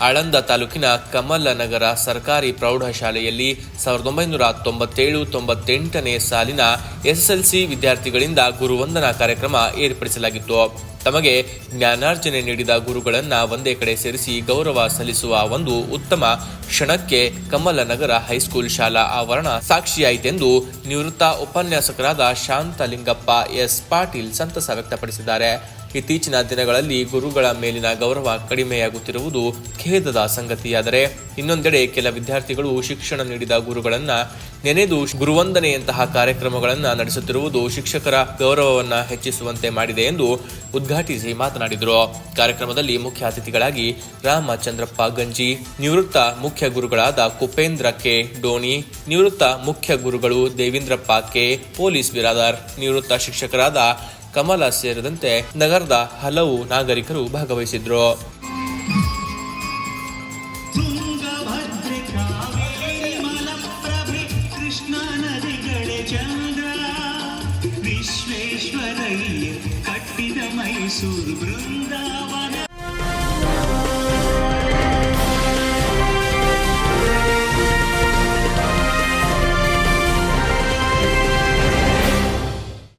ಆಳಂದ ತಾಲೂಕಿನ ಕಮಲನಗರ ಸರ್ಕಾರಿ ಪ್ರೌಢಶಾಲೆಯಲ್ಲಿ ಸಾವಿರದ ಒಂಬೈನೂರ ತೊಂಬತ್ತೇಳು, ತೊಂಬತ್ತೆಂಟನೇ ಸಾಲಿನ ಎಸ್ಎಸ್ಎಲ್ಸಿ ವಿದ್ಯಾರ್ಥಿಗಳಿಂದ ಗುರುವಂದನಾ ಕಾರ್ಯಕ್ರಮ ಏರ್ಪಡಿಸಲಾಗಿತ್ತು. ತಮಗೆ ಜ್ಞಾನಾರ್ಜನೆ ನೀಡಿದ ಗುರುಗಳನ್ನ ಒಂದೇ ಕಡೆ ಸೇರಿಸಿ ಗೌರವ ಸಲ್ಲಿಸುವ ಒಂದು ಉತ್ತಮ ಕ್ಷಣಕ್ಕೆ ಕಮಲನಗರ ಹೈಸ್ಕೂಲ್ ಶಾಲಾ ಆವರಣ ಸಾಕ್ಷಿಯಾಯಿತೆಂದು ನಿವೃತ್ತ ಉಪನ್ಯಾಸಕರಾದ ಶಾಂತಲಿಂಗಪ್ಪ ಎಸ್ ಪಾಟೀಲ್ ಸಂತಸ ವ್ಯಕ್ತಪಡಿಸಿದ್ದಾರೆ. ಇತ್ತೀಚಿನ ದಿನಗಳಲ್ಲಿ ಗುರುಗಳ ಮೇಲಿನ ಗೌರವ ಕಡಿಮೆಯಾಗುತ್ತಿರುವುದು ಖೇದದ ಸಂಗತಿಯಾದರೆ. ಇನ್ನೊಂದೆಡೆ ಕೆಲ ವಿದ್ಯಾರ್ಥಿಗಳು ಶಿಕ್ಷಣ ನೀಡಿದ ಗುರುಗಳನ್ನ ನೆನೆದು ಗುರುವಂದನೆಯಂತಹ ಕಾರ್ಯಕ್ರಮಗಳನ್ನು ನಡೆಸುತ್ತಿರುವುದು ಶಿಕ್ಷಕರ ಗೌರವವನ್ನು ಹೆಚ್ಚಿಸುವಂತೆ ಮಾಡಿದೆ ಎಂದು ಉದ್ಘಾಟಿಸಿ ಮಾತನಾಡಿದರು. ಕಾರ್ಯಕ್ರಮದಲ್ಲಿ ಮುಖ್ಯ ಅತಿಥಿಗಳಾಗಿ ರಾಮಚಂದ್ರಪ್ಪ ಗಂಜಿ, ನಿವೃತ್ತ ಮುಖ್ಯ ಗುರುಗಳಾದ ಕುಪೇಂದ್ರ ಕೆ. ಡೋಣಿ ನಿವೃತ್ತ ಮುಖ್ಯ ಗುರುಗಳು ದೇವೇಂದ್ರಪ್ಪ ಕೆ. ಪೊಲೀಸ್ ಬಿರಾದಾರ್ ನಿವೃತ್ತ ಶಿಕ್ಷಕರಾದ ಕಮಲ ಸೇರಿದಂತೆ ನಗರದ ಹಲವು ನಾಗರಿಕರು ಭಾಗವಹಿಸಿದ್ರು. యేసు బృందావా